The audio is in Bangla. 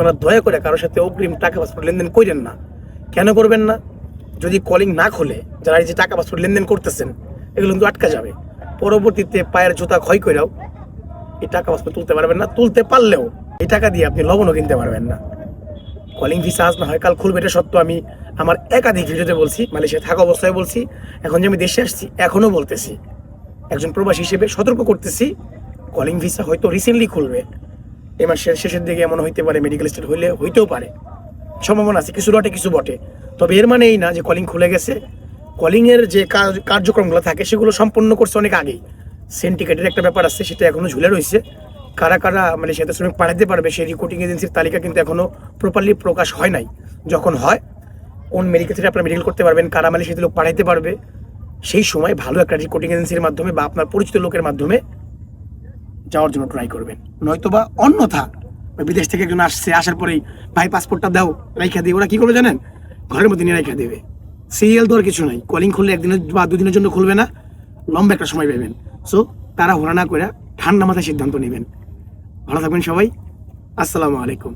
আপনারা দয়া করে কারোর সাথে অগ্রিম টাকা পাসপোর্ট লেনদেন করেন না। কেন করবেন না? যদি কলিং না খুলে, যারা এই যে টাকা পাসপোর্ট লেনদেন করতেছেন, এগুলো কিন্তু আটকা যাবে। পরবর্তীতে পায়ের জুতা ক্ষয় করেও এই টাকা পাসপোর্ট তুলতে পারবেন না। তুলতে পারলেও এই টাকা দিয়ে আপনি লবণও কিনতে পারবেন না। কলিং ভিসা আজ না হয়, কাল খুলবে, এটা সত্য। আমি আমার একাধিক ভিডিওতে বলছি মালয়েশিয়া থাকা অবস্থায় বলছি, এখন যে আমি দেশে আসছি, এখনও বলতেছি। একজন প্রবাসী হিসেবে সতর্ক করতেছি কলিং ভিসা হয়তো রিসেন্টলি খুলবে। এ মাসের শেষের দিকে এমন হইতে পারে মেডিকেল স্টেট হইলে হইতেও পারে। সম্ভাবনা আছে, কিছু রটে, কিছু বটে। তবে এর মানে এই না যে কলিং খুলে গেছে। কলিংয়ের যে কার্যক্রমগুলো থাকে, সেগুলো সম্পন্ন করছে অনেক আগেই। সেন্টিকেটের একটা ব্যাপার আছে, সেটা এখনও ঝুলে রয়েছে কারা কারা মানে সেটা শ্রমিক পাঠাতে পারবে, সেই রিক্রুটিং এজেন্সির তালিকা কিন্তু এখনও প্রপারলি প্রকাশ হয় নাই। যখন হয়, কোন মেডিকেল থেকে আপনারা মেডিকেল করতে পারবেন, কারা মানে সেটা লোক পাঠাইতে পারবে, সেই সময় ভালো একটা রিক্রুটিং এজেন্সির মাধ্যমে বা আপনার পরিচিত লোকের মাধ্যমে যাওয়ার জন্য ট্রাই করবেন। নয়তো বা অন্যথা বিদেশ থেকে একজন আসছে, আসার পরেই, ভাই পাসপোর্টটা দাও, রাইখা দিয়ে। ওরা কী করবে জানেন? ঘরের মধ্যে নিয়ে রাইখা দেবে। সিরিয়াল দেওয়ার কিছু নাই। কলিং খুললে একদিনের বা দুদিনের জন্য খুলবে না। লম্বা একটা সময় পাবেন। সো তারা হোরা না করে ঠান্ডা মাথায় সিদ্ধান্ত নেবেন। ভালো থাকবেন সবাই। আসসালামু আলাইকুম।